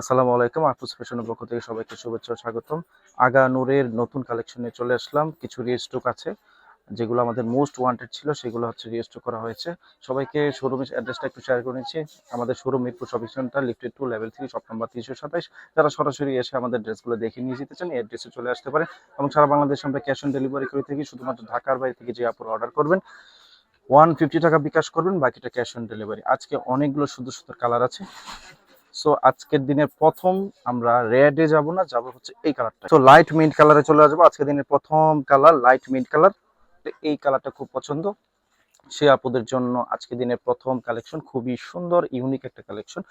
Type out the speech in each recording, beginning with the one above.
আসসালামু আলাইকুম আফুস ফ্যাশনের পক্ষ থেকে সবাইকে শুভেচ্ছা স্বাগতম। আগা নূরের নতুন কালেকশনে চলে আসলাম। কিছু রিস্টক আছে, যেগুলো আমাদের মোস্ট ওয়ান্টেড ছিল, সেগুলো হচ্ছে রিস্টক করা হয়েছে। সবাইকে শোরুমের অ্যাড্রেসটা একটু শেয়ার করে নিচ্ছি। আমাদের showroom Mirpur shopping centre lifted to level three shop number তিনশো সাতাইশ। যারা সরাসরি এসে আমাদের ড্রেসগুলো দেখে নিয়ে যেতে চান, এই অ্যাড্রেসে চলে আসতে পারে। এবং সারা বাংলাদেশে আমরা ক্যাশ অন ডেলিভারি করে থাকি, শুধুমাত্র ঢাকার বাইরে থেকে যে আপুর অর্ডার করবেন ওয়ান ফিফটি টাকা বিকাশ করবেন, বাকিটা ক্যাশ অন ডেলিভারি আজকে অনেকগুলো সুন্দর সুন্দর কালার আছে। সো আজকের দিনের প্রথম আমরা রেডে যাব না, যাব হচ্ছে এই কালারটা তো লাইট মিন্ট কালারে চলে আসব। আজকের দিনের প্রথম কালার লাইট মিন্ট কালার এই কালারটা খুব পছন্দ। সে আপুদের জন্য আজকের দিনের প্রথম কালেকশন খুবই সুন্দর ইউনিক একটা কালেকশন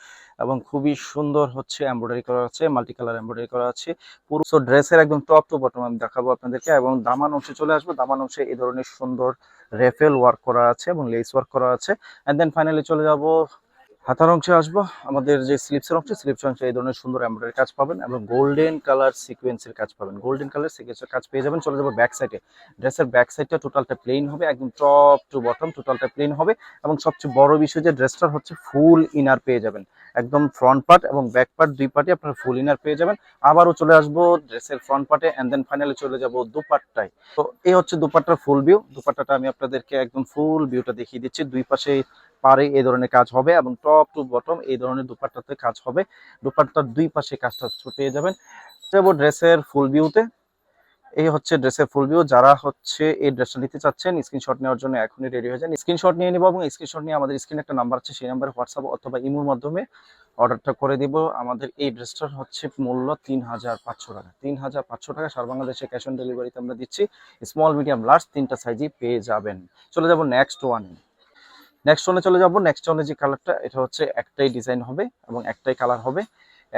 এবং খুবই সুন্দর হচ্ছে এমব্রয়ডারি করা আছে মাল্টি কালার এমব্রয়ডারি করা আছে। পুরো ড্রেসের একদম টপ টু বটম আমি দেখাবো আপনাদেরকে। এবং দামান অংশে চলে আসব। দামান অংশে এই ধরনের সুন্দর রেফেল ওয়ার্ক করা আছে এবং লেস ওয়ার্ক করা আছে। অ্যান্ড দেন ফাইনালি চলে যাব হাতার অংশে আসব। আমাদের যে স্লিপসের অংশ স্লিপস অংশে এই ধরনের সুন্দর এমব্রয়ডারি কাজ পাবেন এবং গোল্ডেন কালার সিকোয়েন্সের কাজ পাবেন। গোল্ডেন কালার সিকোয়েন্সের কাজ পেয়ে যাবেন। চলে যাব ব্যাক সাইডে ড্রেসের ব্যাক সাইডটা টোটালটা প্লেন হবে, একদম টপ টু বটম টোটালটা প্লেন হবে এবং সবচেয়ে বড় বিষয় যে ড্রেসটার হচ্ছে ফুল ইনার পেয়ে যাবেন। একদম ফ্রন্ট পার্ট এবং ব্যাক পার্ট দুই পার্টে আপনারা ফুল ইনার পেয়ে যাবেন। আবারও চলে আসব ড্রেসের ফ্রন্ট পার্টে অ্যান্ড দেন ফাইনালি চলে যাব দুপাট্টায়। তো এই হচ্ছে দুপাট্টার ফুল ভিউ দুপাট্টাটা আমি আপনাদেরকে একদম ফুল ভিউটা দেখিয়ে দিচ্ছি। দুই পাশে পারে এই ধরনের কাজ হবে এবং টপ টু বটম এই ধরনের দুপাট্টাতে কাজ হবে। দুপাট্টার দুই পাশে কাজটা পেয়ে যাবেন। যাব ড্রেসের ফুল ভিউতে এই হচ্ছে ড্রেসের ফুল ভিউ যারা হচ্ছে এই ড্রেসটা নিতে চাচ্ছেন স্ক্রিনশট নেওয়ার জন্য এখনই রেডি হয়ে যান। স্ক্রিনশট নিয়ে নিব এবং স্ক্রিনশট নিয়ে আমাদের স্ক্রিনে একটা নাম্বার আছে, সেই নাম্বারে হোয়াটসঅ্যাপ অথবা ইমোর মাধ্যমে অর্ডারটা করে দিব। আমাদের এই ড্রেসটার হচ্ছে মূল্য তিন হাজার পাঁচশো টাকা। তিন হাজার পাঁচশো টাকা সারা বাংলাদেশে ক্যাশ অন ডেলিভারিতে আমরা দিচ্ছি। স্মল মিডিয়াম লার্জ তিনটা সাইজই পেয়ে যাবেন। চলে যাব নেক্সট ওয়ান নেক্সট ওয়ানে চলে যাব। নেক্সট ওয়ানে যে কালারটা এটা হচ্ছে একটাই ডিজাইন হবে এবং একটাই কালার হবে।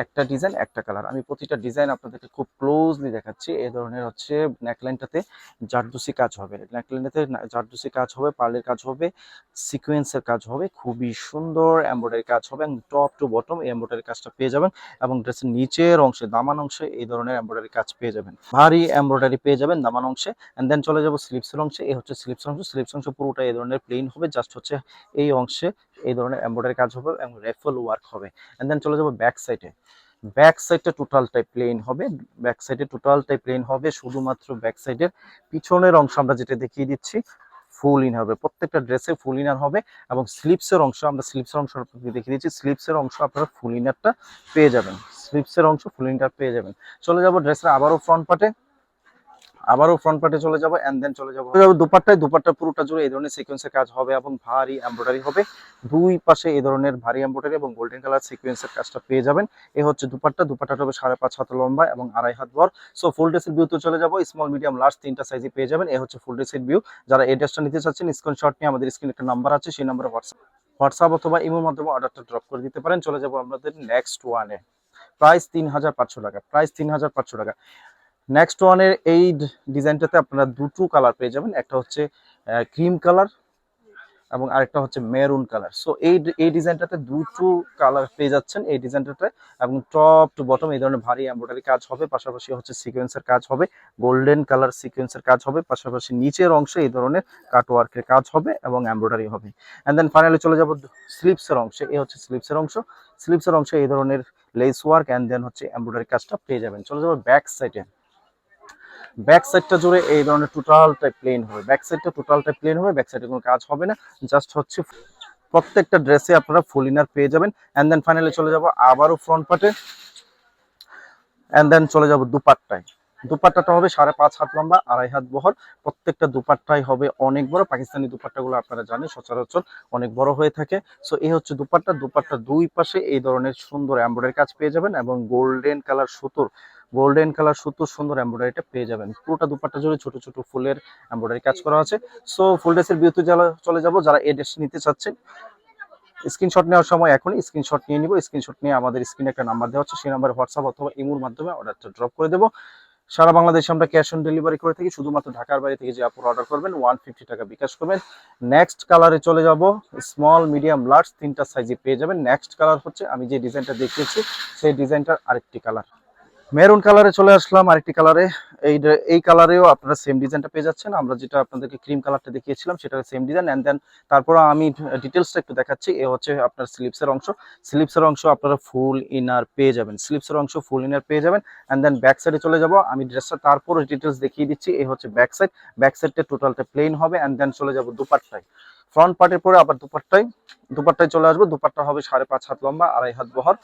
একটা ডিজাইন, একটা কালার। আমি প্রতিটা ডিজাইন আপনাদেরকে খুব ক্লোজলি দেখাচ্ছি। এই ধরনের হচ্ছে নেকলাইনটাতে জারদুসি কাজ হবে। নেকলাইনটাতে জারদুসি কাজ হবে, পার্লের কাজ হবে সিকোয়েন্সের কাজ হবে, খুবই সুন্দর এমব্রয়ডারি কাজ হবে। টপ টু বটম এই এমব্রয়ডারি কাজটা পেয়ে যাবেন এবং ড্রেসের নিচের অংশে, দামান অংশে এই ধরনের এমব্রয়ডারি কাজ পেয়ে যাবেন। ভারী এমব্রয়ডারি পেয়ে যাবেন দামান অংশে। অ্যান্ড দেন চলে যাব স্লিপসের অংশে। এই হচ্ছে স্লিপস অংশ। স্লিপস অংশ পুরোটা এই ধরনের প্লেন হবে। জাস্ট হচ্ছে এই অংশে এই ধরনের এমব্রয়ডারি কাজ হবে এবং রেফল ওয়ার্ক হবে। অ্যান্ড দেন চলে যাব ব্যাক সাইডে ব্যাক সাইডটা টোটালটাই প্লেন হবে। ব্যাক সাইডে টোটালটাই প্লেন হবে। শুধুমাত্র ব্যাক সাইডের পিছনের অংশ আমরা যেটা দেখিয়ে দিচ্ছি ফুল ইন হবে। প্রত্যেকটা ড্রেসে ফুল ইনার হবে এবং স্লিপসের অংশ, আমরা স্লিপসের অংশ দেখিয়ে দিচ্ছি। স্লিপসের অংশ আপনারা ফুল ইনারটা পেয়ে যাবেন। স্লিপসের অংশ ফুল ইনার পেয়ে যাবেন। চলে যাব ড্রেসের আবারও ফ্রন্ট পার্টে আবারও ফ্রন্ট পার্টে চলে যাব অ্যান্ড দেন চলে যাব। দুপাট্টায়, দুপাট্টা পুরোটা জুড়ে এই ধরনের সিকোয়েন্সের কাজ হবে এবং ভারী এমব্রয়ডারি হবে। দুই পাশে এই ধরনের ভারী এমব্রয়ডারি এবং গোল্ডেন কালার সিকোয়েন্সের কাজটা পেয়ে যাবেন। এ হচ্ছে দুপাট্টা, দুপাট্টাটা হবে সাড়ে পাঁচ হাত লম্বা এবং আড়াই হাত বর সো ফুল ড্রেসের ভিউতে চলে যাব। স্মল মিডিয়াম লার্জ তিনটা সাইজে পেয়ে যাবেন। এ হচ্ছে ফুল ড্রেসের ভিউ যারা এই ড্রেসটা নিতে চাচ্ছেন স্ক্রিনশট নিয়ে আমাদের স্ক্রিনে একটা নাম্বার আছে। সেই নাম্বারে হোয়াটসঅ্যাপ হোয়াটসঅ্যাপ অথবা ইমোর মাধ্যমে অর্ডারটা ড্রপ করে দিতে পারেন। চলে যাব আমাদের নেক্সট ওয়ানে প্রাইস তিন হাজার পাঁচশো টাকা। প্রাইস তিন হাজার পাঁচশো টাকা। নেক্সট ওয়ানের এই ডিজাইনটাতে আপনারা দুটো কালার পেয়ে যাবেন। একটা হচ্ছে ক্রিম কালার এবং আরেকটা হচ্ছে মেরুন কালার সো এই এই ডিজাইনটাতে দুটো কালার পেয়ে যাচ্ছেন এই ডিজাইনটাতে এবং টপ টু বটম এই ধরনের ভারী এমব্রয়ডারি কাজ হবে। পাশাপাশি হচ্ছে সিকোয়েন্সের কাজ হবে গোল্ডেন কালার সিকোয়েন্সের কাজ হবে। পাশাপাশি নিচের অংশে এই ধরনের কাটওয়ার্কের কাজ হবে এবং এমব্রয়ডারি হবে। অ্যান্ড দেন ফাইনালি চলে যাব স্লিপসের অংশে। এই হচ্ছে স্লিপসের অংশ। স্লিপসের অংশে এই ধরনের লেস ওয়ার্ক অ্যান্ড দেন হচ্ছে এমব্রয়ডারি কাজটা পেয়ে যাবেন। চলে যাব ব্যাক সাইডে ব্যাক সাইডটা জুড়ে এই ধরনের টোটালটাই প্লেন হবে। ব্যাক সাইডটা টোটালটাই প্লেন হবে ব্যাক সাইডে কোনো কাজ হবে না। জাস্ট হচ্ছে প্রত্যেকটা ড্রেসে আপনারা ফুল ইনার পেয়ে যাবেন। অ্যান্ড দেন ফাইনালি চলে যাব আবারও ফ্রন্ট পার্টে অ্যান্ড দেন চলে যাব দুপাট্টায়। দুপাট্টাটা হবে সাড়ে পাঁচ হাত লম্বা, আড়াই হাত বহর। প্রত্যেকটা দুপাট্টাই হবে অনেক বড়। পাকিস্তানি দুপাট্টাগুলো আপনারা জানেন, সচরাচর অনেক বড় হয়ে থাকে। সো এই হচ্ছে দুপাট্টা। দুপাট্টা দুই পাশে এই ধরনের সুন্দর এমব্রয়ডারি কাজ পেয়ে যাবেন এবং গোল্ডেন কালার সুতোর গোল্ডেন কালার সুতোর সুন্দর এমব্রয়ডারিটা পেয়ে যাবেন। পুরোটা দুপাট্টা জুড়ে ছোট ছোট ফুলের এমব্রয়ডারি কাজ করা আছে। সো ফুল ড্রেসের বিউতে চলে যাব, যারা এই ড্রেস নিতে চাচ্ছেন স্ক্রিনশট নেওয়ার সময় এখনই স্ক্রিনশট নিয়ে নিব। স্ক্রিনশট নিয়ে আমাদের স্ক্রিনে একটা নাম্বার দেওয়া হচ্ছে সেই নাম্বারে হোয়াটসঅ্যাপ অথবা ইমোর মাধ্যমে অর্ডারটা ড্রপ করে দেবো। সারা বাংলাদেশে আমরা ক্যাশ অন ডেলিভারি করে থাকি, শুধুমাত্র ঢাকার বাইরে থেকে যে আপনারা অর্ডার করবেন ওয়ান ফিফটি টাকা বিকাশ করবেন। নেক্সট কালারে চলে যাব স্মল মিডিয়াম লার্জ তিনটা সাইজে পেয়ে যাবেন। নেক্সট কালার হচ্ছে, আমি যে ডিজাইনটা দেখিয়েছি, সেই ডিজাইনটার আরেকটি কালার মেরুন কালারে চলে আসলাম, আরেকটি কালারে এই এই কালারেও আপনারা সেম ডিজাইনটা পেয়ে যাচ্ছেন। আমরা যেটা আপনাদেরকে ক্রিম কালারটা দেখিয়েছিলাম, সেটা সেম ডিজাইন অ্যান্ড দেন তারপর আমি ডিটেলসটা একটু দেখাচ্ছি। এ হচ্ছে আপনার স্লিপসের অংশ। স্লিপসের অংশ আপনারা ফুল ইনার পেয়ে যাবেন। স্লিপসের অংশ ফুল ইনার পেয়ে যাবেন। অ্যান্ড দেন ব্যাক সাইডে চলে যাব। আমি ড্রেসটা তারপর ডিটেলস দেখিয়ে দিচ্ছি। এ হচ্ছে ব্যাক সাইড ব্যাক সাইডটা টোটালটা প্লেন হবে। অ্যান্ড দেন চলে যাব দুপাট্টায়। ফ্রন্ট পার্টের পরে আবার দুপাট্টায়। দুপাট্টায় চলে আসব। দুপাট্টা হবে সাড়ে পাঁচ হাত লম্বা, আড়াই হাত বহর।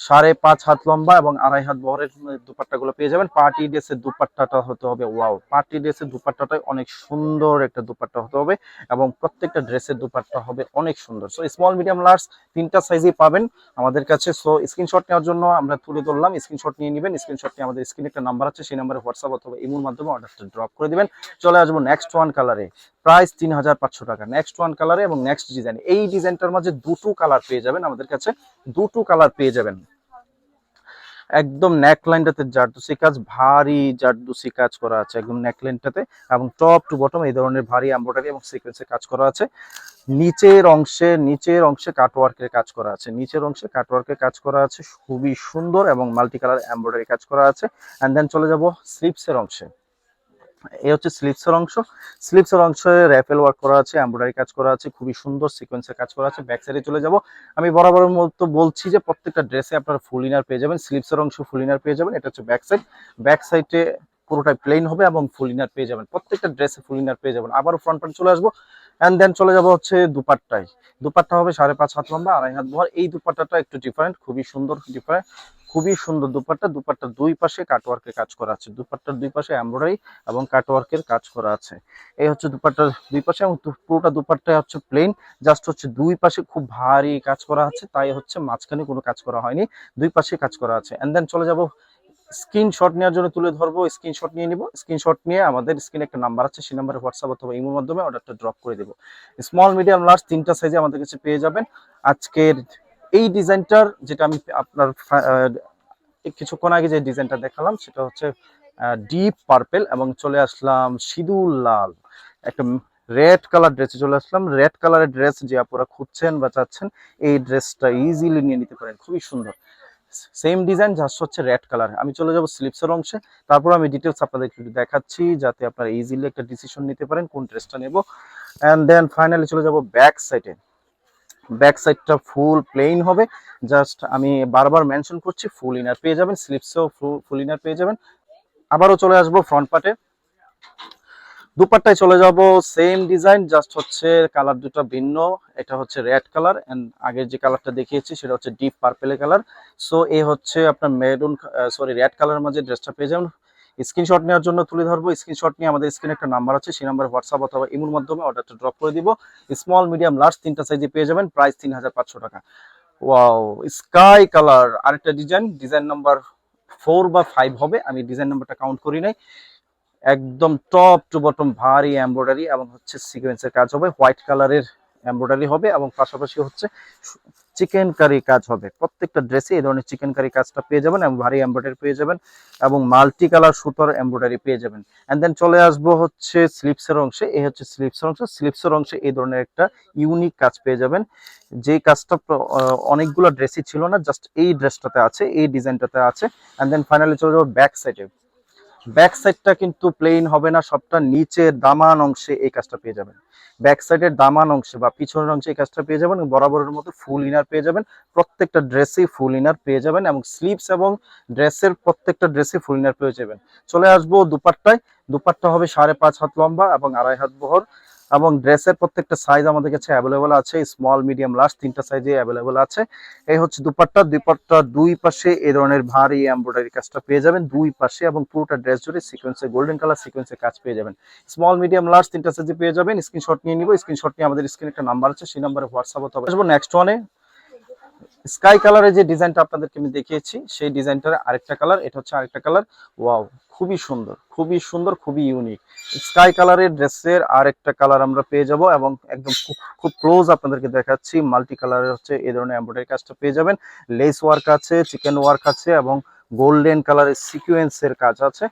সাড়ে পাঁচ হাত লম্বা এবং আড়াই হাত বহরের দুপাট্টা গুলো পেয়ে যাবেন। পার্টি ড্রেসের দুপাট্টাটা হতে হবে। ওয়াও! পার্টি ড্রেসের দুপাট্টাটা অনেক সুন্দর একটা দুপাট্টা হতে হবে এবং প্রত্যেকটা ড্রেসের দুপাট্টা হবে অনেক সুন্দর। সো স্মল মিডিয়াম লার্জ তিনটা সাইজেই পাবেন আমাদের কাছে। সো স্ক্রিনশট নেওয়ার জন্য আমরা তুলে ধরলাম। স্ক্রিনশট নিয়ে নেবেন। স্ক্রিনশট নিয়ে আমাদের স্ক্রিনে একটা নাম্বার আছে। সেই নাম্বারে হোয়াটসঅ্যাপ অথবা ইমোর মাধ্যমে অর্ডারটা ড্রপ করে দিবেন। চলে আসব নেক্সট ওয়ান কালারে প্রাইস তিন হাজার পাঁচশো টাকা। নেক্সট ওয়ান কালারে এবং নেক্সট ডিজাইন এই ডিজাইনটার মাঝে দুটো কালার পেয়ে যাবেন আমাদের কাছে। দুটো কালার পেয়ে যাবেন। একদম নেক লাইনটাতে জারদুসি কাজ, ভারী জারদুসি কাজ করা আছে একদম নেক লাইনটাতে এবং টপ টু বটম এই ধরনের ভারী এমব্রয়ডারি এবং সিকোয়েন্সে কাজ করা আছে। নিচের অংশে নিচের অংশে কাটওয়ার্কের কাজ করা আছে। নিচের অংশে কাটওয়ার্কের কাজ করা আছে। খুবই সুন্দর এবং মাল্টি কালার এমব্রয়ডারি কাজ করা আছে। অ্যান্ড দেন চলে যাব স্লিপসের অংশে। এই হচ্ছে স্লিপসের অংশ। স্লিপসের অংশে র্যাফেল ওয়ার্ক করা আছে, এমব্রয়ডারি কাজ করা আছে, খুবই সুন্দর সিকোয়েন্সের কাজ করা আছে। ব্যাক সাইডে চলে যাব। আমি বরাবরের মতো বলছি যে প্রত্যেকটা ড্রেসে আপনারা ফুল ইনার পেয়ে যাবেন, স্লিপসের অংশ ফুল ইনার পেয়ে যাবেন, এটা হচ্ছে ব্যাক সাইড। ব্যাক সাইডে পুরোটাই প্লেন হবে এবং ফুল ইনার পেয়ে যাবেন। প্রত্যেকটা ড্রেসে ফুল ইনার পেয়ে যাবেন। আবারও ফ্রন্ট পার্ট চলে আসব। অ্যান্ড দেন চলে যাব হচ্ছে দুপাট্টায়। দুপাট্টা হবে সাড়ে পাঁচ হাত লম্বা, আড়াই হাত বহর। এই দুপাট্টাটা একটু ডিফারেন্ট খুবই সুন্দর ডিফারেন্ট খুবই সুন্দর দুপাট্টা। দুপাট্টার দুই পাশে কাটওয়ার্কের কাজ করা আছে। দুপাট্টার দুই পাশে এমব্রয়ডারি এবং কাটওয়ার্কের কাজ করা আছে। এই হচ্ছে দুপাট্টার দুই পাশে এবং পুরোটা দুপাট্টা হচ্ছে প্লেন জাস্ট হচ্ছে দুই পাশে খুব ভারী কাজ করা আছে। তাই হচ্ছে মাঝখানে কোনো কাজ করা হয়নি। দুই পাশে কাজ করা আছে। অ্যান্ড দেন চলে যাব স্ক্রিনশট নেওয়ার জন্য তুলে ধরবো। স্ক্রিনশট নিয়ে নিব। স্ক্রিনশট নিয়ে আমাদের স্ক্রিনে একটা নাম্বার আছে। সেই নাম্বারে হোয়াটসঅ্যাপ অথবা ইমোর মাধ্যমে অর্ডারটা ড্রপ করে দেবো। স্মল মিডিয়াম লার্জ তিনটা সাইজে আমাদের কাছে পেয়ে যাবেন। আজকের এই ডিজাইনটার যেটা আমি আপনার কিছুক্ষণ আগে যে ডিজাইনটা দেখালাম, সেটা হচ্ছে ডিপ পার্পেল এবং চলে আসলাম সিঁদুর লাল। একটা রেড কালার ড্রেসে চলে আসলাম। রেড কালারের ড্রেস যে আপনারা খুঁজছেন বা চাচ্ছেন, এই ড্রেসটা ইজিলি নিয়ে নিতে পারেন। খুবই সুন্দর। সেম ডিজাইন জাস্ট হচ্ছে রেড কালার আমি চলে যাব স্লিপসের অংশে। তারপর আমি ডিটেলস আপনাদের একটু দেখাচ্ছি, যাতে আপনারা ইজিলি একটা ডিসিশন নিতে পারেন, কোন ড্রেসটা নেব। অ্যান্ড দেন ফাইনালি চলে যাব ব্যাক সাইডে ব্যাক সাইডটা ফুল প্লেন হবে। জাস্ট আমি বারবার মেনশন করছি ফুল ইনার পেয়ে যাবেন স্লিপসেও ফুল ইনার পেয়ে যাবেন। আবারও চলে আসব ফ্রন্ট পার্টে দুপাট্টায় চলে যাব সেম ডিজাইন জাস্ট হচ্ছে কালার দুটো ভিন্ন। এটা হচ্ছে রেড কালার এন্ড আগের যে কালারটা দেখিয়েছি, সেটা হচ্ছে ডিপ পার্পেল কালার সো এই হচ্ছে আপনার মেরুন সরি রেড কালারের মাঝে ড্রেসটা পেয়ে যাবেন। স্ক্রিনশট নেওয়ার জন্য তুলে ধরবো। স্ক্রিনশট নিয়ে আমাদের স্ক্রিনে একটা নাম্বার আছে, সেই নাম্বার হোয়াটসঅ্যাপ অথবা ইমোর মাধ্যমে অর্ডারটা ড্রপ করে দিব। স্মল, মিডিয়াম, লার্জ তিনটা সাইজে পেয়ে যাবেন, প্রাইস তিন হাজার পাঁচশো টাকা। ওয়াও, স্কাই কালার, আরেকটা ডিজাইন ডিজাইন নাম্বার ফোর বা ফাইভ হবে। আমি ডিজাইন নাম্বারটা কাউন্ট করি নাই। একদম টপ টু বটম ভারী এমব্রয়ডারি এবং হচ্ছে সিকোয়েন্সের কাজ হবে। হোয়াইট কালারের এমব্রয়ডারি হবে এবং পাশাপাশি হচ্ছে চিকেন কারি কাজ হবে। প্রত্যেকটা ড্রেসে এই ধরনের চিকেন কারি কাজটা পেয়ে যাবেন এবং ভারী এমব্রয়ডারি পেয়ে যাবেন এবং মাল্টি কালার সুতোর এমব্রয়ডারি পেয়ে যাবেন। অ্যান্ড দেন চলে আসব হচ্ছে স্লিপসের অংশে। এই হচ্ছে স্লিপসের অংশ। স্লিপসের অংশে এই ধরনের একটা ইউনিক কাজ পেয়ে যাবেন। যে কাজটা অনেকগুলো ড্রেসই ছিল না জাস্ট এই ড্রেসটাতে আছে, এই ডিজাইনটাতে আছে। অ্যান্ড দেন ফাইনালি চলে যাব ব্যাক সাইডে ব্যাক সাইডটা কিন্তু প্লেন হবে না, সবটা নিচের দামান অংশে এই কাজটা পেয়ে যাবেন। ব্যাক সাইডের দামান অংশে বা পিছনের অংশে এই কাজটা পেয়ে যাবেন বরাবরের মতো ফুল ইনার পেয়ে যাবেন। প্রত্যেকটা ড্রেসে ফুল ইনার পেয়ে যাবেন এবং স্লিপস এবং ড্রেসের প্রত্যেকটা ড্রেসে ফুল ইনার পেয়ে যাবেন। চলে আসব দুপাট্টায়। দুপাট্টা হবে সাড়ে পাঁচ হাত লম্বা এবং আড়াই হাত বহর। এবং ড্রেসের প্রত্যেকটা সাইজ আমাদের কাছে অ্যাভেলেবল আছে। স্মল মিডিয়াম লার্জ তিনটা সাইজে অ্যাভেলেবল আছে। এই হচ্ছে দুপাট্টা। দুপাট্টা দুই পাশে এই ধরনের ভারী এমব্রয়ডারি কাজটা পেয়ে যাবেন। দুই পাশে এবং পুরোটা ড্রেস জুড়ে সিকোয়েন্সে গোল্ডেন কালার সিকোয়েন্সে কাজ পেয়ে যাবেন। স্মল মিডিয়াম লার্জ তিনটা সাইজে পেয়ে যাবেন। স্ক্রিনশট নিয়ে নিব। স্ক্রিনশট নিয়ে আমাদের স্ক্রিনে একটা নাম্বার আছে। সেই নাম্বারে হোয়াটসঅ্যাপ হবে আসব। নেক্সট ওয়ানে স্কাই কালারের যে ডিজাইনটা আপনাদেরকে আমি দেখিয়েছি, সেই ডিজাইনটার আরেকটা কালার, এটা হচ্ছে আরেকটা কালার। ওয়াও, খুবই সুন্দর খুবই সুন্দর, খুবই ইউনিক। স্কাই কালারের ড্রেসের আরেকটা কালার আমরা পেয়ে যাব এবং একদম খুব ক্লোজ আপনাদেরকে দেখাচ্ছি, মাল্টি কালারের হচ্ছে এই ধরনের এমব্রয়ডারি কাজটা পেয়ে যাবেন। লেস ওয়ার্ক আছে, চিকেন ওয়ার্ক আছে এবং গোল্ডেন কালারের সিকুয়েন্সের কাজ আছে।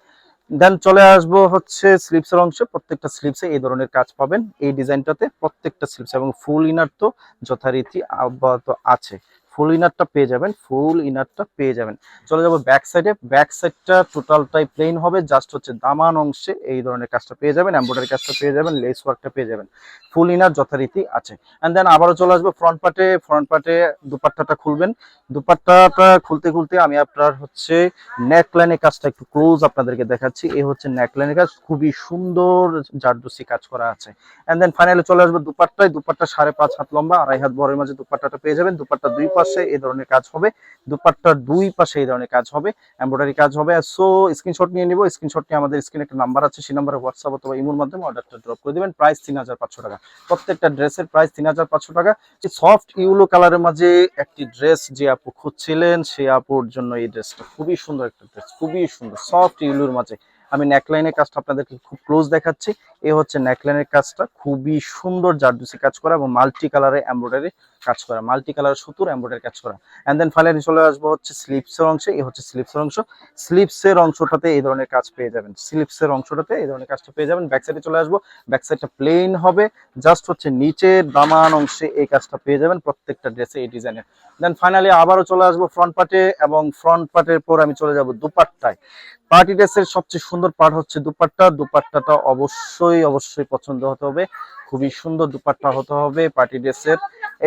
দেন চলে আসব হচ্ছে স্লিপসের অংশে। প্রত্যেকটা স্লিপসে এই ধরনের কাজ পাবেন। এই ডিজাইনটাতে প্রত্যেকটা স্লিপস এবং ফুল ইনার তো যথারীতি অব্যাহত আছে। ফুল ইনারটা পেয়ে যাবেন ফুল ইনারটা পেয়ে যাবেন। চলে যাব ব্যাক সাইডে ব্যাক সাইডটা টোটালটাই প্লেন হবে জাস্ট হচ্ছে দামান অংশে এই ধরনের কাজটা পেয়ে যাবেন এমব্রয়ডারি কাজটা পেয়ে যাবেন লেস ওয়ার্কটা পেয়ে যাবেন। ফুল ইনার যথারীতি আছে। অ্যান্ড দেন আবারও চলে আসব ফ্রন্ট পার্টে ফ্রন্ট পার্টে দুপাট্টাটা খুলবেন। দুপাট্টাটা খুলতে খুলতে আমি আপনার হচ্ছে নেকলাইনের কাজটা একটু ক্লোজ আপনাদেরকে দেখাচ্ছি। এই হচ্ছে নেকলাইনের কাজ। খুবই সুন্দর জারদুসি কাজ করা আছে। এন্ড দেন ফাইনালি চলে আসব দুপাট্টায়। দুপাট্টা সাড়ে পাঁচ হাত লম্বা, আড়াই হাত বরের মাঝে দুপাট্টাটা পেয়ে যাবেন। দুপাট্টা দুই পাশে এই ধরনের কাজ হবে দুপাট্টার দুই পাশে এই ধরনের কাজ হবে এমব্রয়ডারি কাজ হবে। সো স্ক্রিনশট নিয়ে নিব স্ক্রিনশট নিয়ে আমাদের স্ক্রিনে একটা নাম্বার আছে, সেই নাম্বারে হোয়াটসঅ্যাপ অথবা ইমোর মাধ্যমে অর্ডারটা ড্রপ করে দিবেন। প্রাইস তিন হাজার পাঁচশো টাকা। প্রত্যেকটা ড্রেসের প্রাইস তিন হাজার পাঁচশো টাকা। সফট ইউলো কালারের মাঝে একটি ড্রেস যে আপু খুঁজছিলেন, সে আপুর জন্য এই ড্রেসটা খুবই সুন্দর একটা ড্রেস খুবই সুন্দর। সফট ইউলোর মাঝে। আমি নেকলাইনের কাজটা আপনাদেরকে খুব ক্লোজ দেখাচ্ছি। এ হচ্ছে নেকলাইনের কাজটা। খুবই সুন্দর জারদুসি কাজ করা এবং মাল্টি কালারে এমব্রয়ডারি কাজ করা। মাল্টি কালার সুতোর এমব্রয়ডারি কাজ করা। অ্যান্ড দেন ফাইনালি চলে আসব হচ্ছে স্লিপসের অংশে। এই হচ্ছে স্লিপসের অংশ। স্লিপসের অংশটাতে এই ধরনের কাজ পেয়ে যাবেন। স্লিপসের অংশটাতে এই ধরনের কাজটা পেয়ে যাবেন। ব্যাক সাইডে চলে আসব। ব্যাক সাইডটা প্লেন হবে। জাস্ট হচ্ছে নিচের দামান অংশে এই কাজটা পেয়ে যাবেন প্রত্যেকটা ড্রেসে এই ডিজাইনের দেন ফাইনালি আবারও চলে আসব ফ্রন্ট পার্টে এবং ফ্রন্ট পার্টের পর আমি চলে যাব দুপাট্টায়। পার্টি ড্রেসের সবচেয়ে সুন্দর পার্ট হচ্ছে দুপাট্টা। দুপাট্টাটা অবশ্যই অবশ্যই পছন্দ হতে হবে। খুবই সুন্দর দুপাট্টা হতে হবে পার্টি ড্রেসের।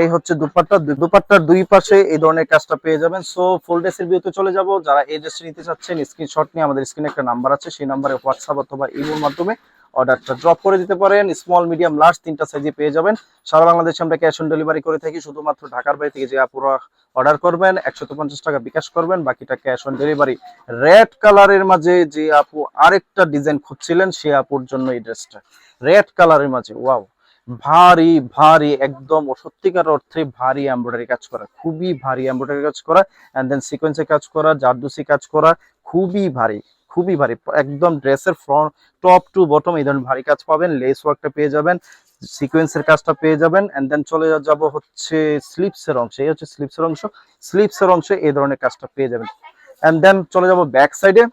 এই হচ্ছে দুপাট্টা। দুপাট্টার দুই পাশে এই ধরনের কাজটা পেয়ে যাবেন। সো ফুল ড্রেসের ভিউতে চলে যাব। যারা এই ড্রেসটি নিতে চাচ্ছেন স্ক্রিনশট নিয়ে আমাদের স্ক্রিনে একটা নাম্বার আছে। সেই নাম্বারে হোয়াটসঅ্যাপ অথবা ইমোর মাধ্যমে অর্ডারটা ড্রপ করে দিতে পারেন। স্মল মিডিয়াম লার্জ তিনটা সাইজে পেয়ে যাবেন। সারা বাংলাদেশে আমরা ক্যাশ অন ডেলিভারি করে থাকি। শুধুমাত্র ঢাকার বাইরে থেকে যে আপুরা অর্ডার করবেন একশো পঞ্চাশ টাকা বিকাশ করবেন, বাকিটা ক্যাশ অন ডেলিভারি রেড কালারের মাঝে যে আপু আরেকটা ডিজাইন খুঁজছিলেন, সে আপুর জন্য এই ড্রেসটা রেড কালারের মাঝে ওয়াও ভারী ভারী, একদম সত্যিকার অর্থে ভারী এমব্রয়ডারি কাজ করা। খুবই ভারী এমব্রয়ডারি কাজ করা। এন্ড দেন সিকোয়েন্সে কাজ করা, জারদুসি কাজ করা। খুবই ভারী। খুবই ভারী। একদম ড্রেসের ফ্রন্ট টপ টু বটম এই ধরনের ভারী কাজ পাবেন লেস ওয়ার্কটা পেয়ে যাবেন সিকোয়েন্সের কাজটা পেয়ে যাবেন অ্যান্ড দেন চলে যাব হচ্ছে স্লিপসের অংশে। এই হচ্ছে স্লিপসের অংশ। স্লিপসের অংশে এই ধরনের কাজটা পেয়ে যাবেন। অ্যান্ড দেন চলে যাব ব্যাক সাইডে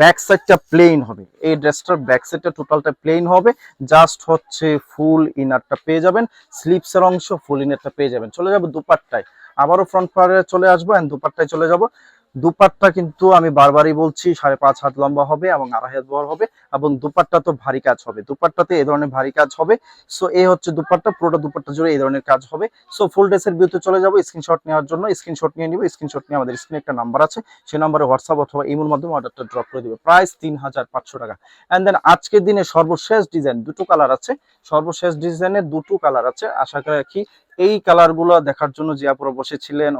ব্যাক সাইডটা প্লেন হবে। এই ড্রেসটার ব্যাক সাইডটা টোটালটা প্লেন হবে। জাস্ট হচ্ছে ফুল ইনারটা পেয়ে যাবেন। স্লিপসের অংশ ফুল ইনারটা পেয়ে যাবেন। চলে যাব দুপাট্টায়। আবারও ফ্রন্ট পারে চলে আসব অ্যান্ড দুপাট্টায় চলে যাব। দুপাট্টা কিন্তু আমি বারবারই বলছি, সাড়ে পাঁচ হাত লম্বা হবে এবং আড়াই হাত বড় হবে এবং দুপাট্টা তো ভারী কাজ হবে। দুপাট্টাতে এই ধরনের ভারী কাজ হবে। সো এই হচ্ছে দুপাট্টা, পুরোটা দুপাট্টা জুড়ে এই ধরনের কাজ হবে। সো ফুল ড্রেসের ভিউতে চলে যাব স্ক্রিনশট নেওয়ার জন্য। স্ক্রিনশট নিয়ে নিব স্ক্রিনশট নিয়ে আমাদের স্ক্রিনে একটা নাম্বার আছে। সেই নাম্বারে হোয়াটসঅ্যাপ অথবা ইমোর মাধ্যমে অর্ডারটা ড্রপ করে দিবে। প্রাইস তিন হাজার পাঁচশো টাকা। অ্যান্ড দেন আজকের দিনে সর্বশেষ ডিজাইন দুটো কালার আছে। সর্বশেষ ডিজাইনে দুটো কালার আছে। আশা রাখি এই কালারগুলো দেখার জন্য যে আপুরা বসেছিলেন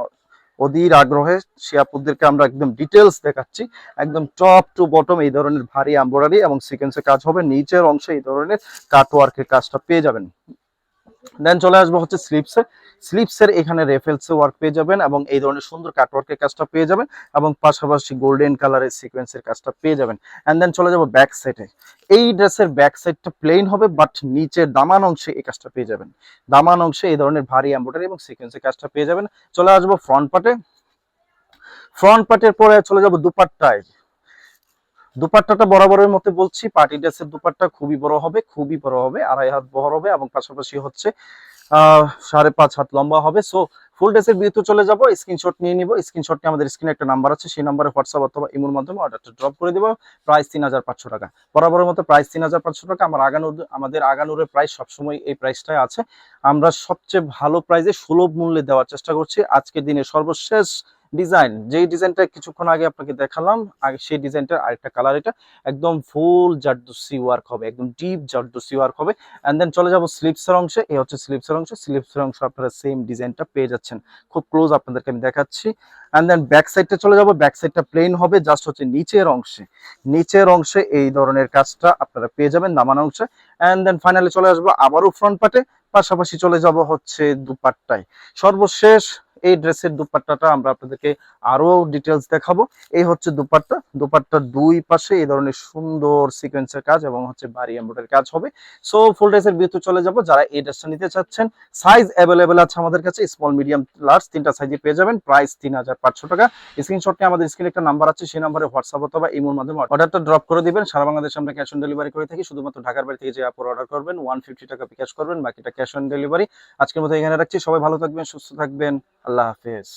অধীর আগ্রহে সে আপুদেরকে আমরা একদম ডিটেলস দেখাচ্ছি। একদম টপ টু বটম এই ধরনের ভারী এমব্রয়ডারি এবং সিকোয়েন্সের কাজ হবে। নিচের অংশে এই ধরনের কাটওয়ার্কের কাজটা পেয়ে যাবেন। দেন চলে আসব হচ্ছে স্লিপসে স্লিপসের এখানে রেফেলসে ওয়ার্ক পেয়ে যাবেন এবং এই ধরনের সুন্দর কাটওয়ার্কের কাজটা পেয়ে যাবেন এবং পাশাপাশি গোল্ডেন কালারের সিকোয়েন্সের কাজটা পেয়ে যাবেন। অ্যান্ড দেন চলে যাব ব্যাক সাইডে এই ড্রেসের ব্যাক সাইডটা প্লেন হবে বাট নিচের দামান অংশে এই কাজটা পেয়ে যাবেন। দামান অংশে এই ধরনের ভারী এম্ব্রয়ডারি এবং সিকোয়েন্সের কাজটা পেয়ে যাবেন। চলে আসব ফ্রন্ট পার্টে ফ্রন্ট পার্টের পরে চলে যাব দুপাট্টায়। দুপাট্টাটা বরাবরের মতো বলছি, পার্টি ড্রেসের দুপাট্টা খুবই বড় হবে, খুবই বড় হবে, আড়াই হাত বড় হবে এবং পাশাপাশি হচ্ছে সাড়ে পাঁচ হাত লম্বা হবে। সো ফুল ড্রেসের বিয়েতে চলে যাব স্ক্রিনশট নিয়ে নিব। স্ক্রিনশট নিয়ে আমাদের স্ক্রিনে একটা নাম্বার আছে, সেই নাম্বারে হোয়াটসঅ্যাপ অথবা ইমোর মাধ্যমে অর্ডারটা ড্রপ করে দেবো। প্রাইস তিন হাজার পাঁচশো টাকা। বরাবরের মতো প্রাইস তিন হাজার পাঁচশো টাকা। আমার আগানুর আমাদের আগানোরের প্রাইস সবসময় এই প্রাইসটাই আছে। আমরা সবচেয়ে ভালো প্রাইসে সুলভ মূল্যে দেওয়ার চেষ্টা করছি। আজকের দিনে সর্বশেষ ডিজাইন, যেই ডিজাইনটা কিছুক্ষণ আগে আপনাকে দেখালাম, আগে সেই ডিজাইনটার আরেকটা কালার এটা একদম ফুল জারদুসি ওয়ার্ক হবে, একদম ডিপ জারদুসি ওয়ার্ক হবে। এন্ড দেন চলে যাব স্লিপসের অংশে, এই হচ্ছে স্লিপসের অংশ। স্লিপসের অংশ আপনারা সেম ডিজাইনটা পেয়ে যাচ্ছেন। খুব ক্লোজ আপনাদেরকে আমি দেখাচ্ছি। অ্যান্ড দেন ব্যাক সাইডটা চলে যাব ব্যাক সাইডটা প্লেন হবে জাস্ট হচ্ছে নিচের অংশে। নিচের অংশে এই ধরনের কাজটা আপনারা পেয়ে যাবেন নামান অংশে। অ্যান্ড দেন ফাইনালি চলে আসব আবারও ফ্রন্ট পার্টে পাশাপাশি চলে যাব হচ্ছে দুপাট্টায়। সর্বশেষ এই ড্রেসের দুপাট্টাটা আমরা আপনাদেরকে আরও ডিটেলস দেখাবো। এই হচ্ছে দুপাট্টা। দুপাট্টার দুই পাশে এই ধরনের সুন্দর সিকোয়েন্সের কাজ এবং হচ্ছে বাড়ি এমব্রয়ডারি কাজ হবে। সো ফুল ড্রেসের ভিতরে চলে যাব। যারা এই ড্রেসটা নিতে চাচ্ছেন সাইজ অ্যাভেলেবেল আছে আমাদের কাছে। স্মল মিডিয়াম লার্জ তিনটা সাইজে পেয়ে যাবেন। প্রাইস তিন হাজার পাঁচশো টাকা। স্ক্রিনশট আমাদের স্ক্রিনে একটা নাম্বার আছে। সেই নাম্বারে হোয়াটসঅ্যাপ অথবা ইমোর মাধ্যমে অর্ডারটা ড্রপ করে দিবেন। সারা বাংলাদেশে আমরা ক্যাশ অন ডেলিভারি করে থাকি। শুধুমাত্র ঢাকার বাড়ি থেকে যে আপর অর্ডার করবেন ওয়ান ফিফটি টাকা বিকাশ করবেন, বাকিটা ক্যাশ অন ডেলিভারি আজকের মতো এখানে রাখছি। সবাই ভালো থাকবেন, সুস্থ থাকবেন। আল্লাহ হাফেজ।